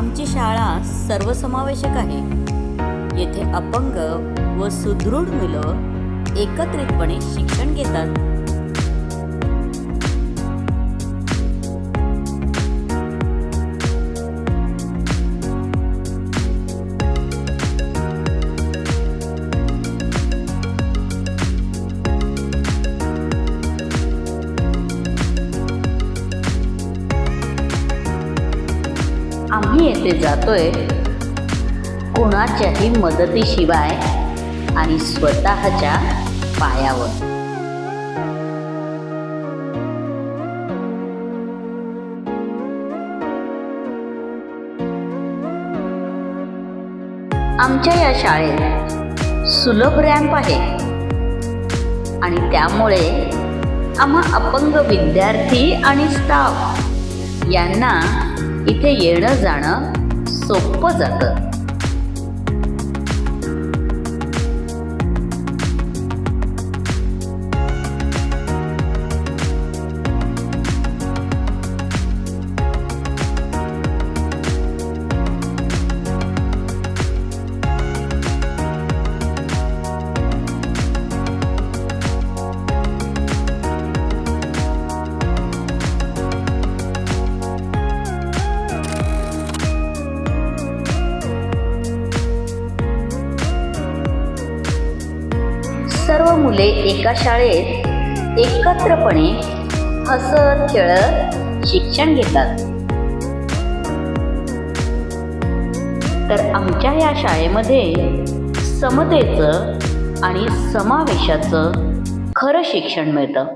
आमची शाळा सर्वसमावेशक आहे. येथे अपंग व सुदृढ मुलं एकत्रितपणे शिक्षण घेतात. आम्ही येथे जातोय कोणाच्याही मदतीशिवाय आणि स्वतःच्या पायावर. आमच्या या शाळेत सुलभ रॅम्प आहे. आणि त्यामुळे आम्हा अपंग विद्यार्थी आणि स्टाफ यांना इथे येणं जाणं सोपं जातं. सर्व मुले एका शाळेत एकत्रपणे हसत खेळत शिक्षण घेतात. तर आमच्या या शाळेमध्ये समतेचं आणि समावेशाचं खरं शिक्षण मिळतं.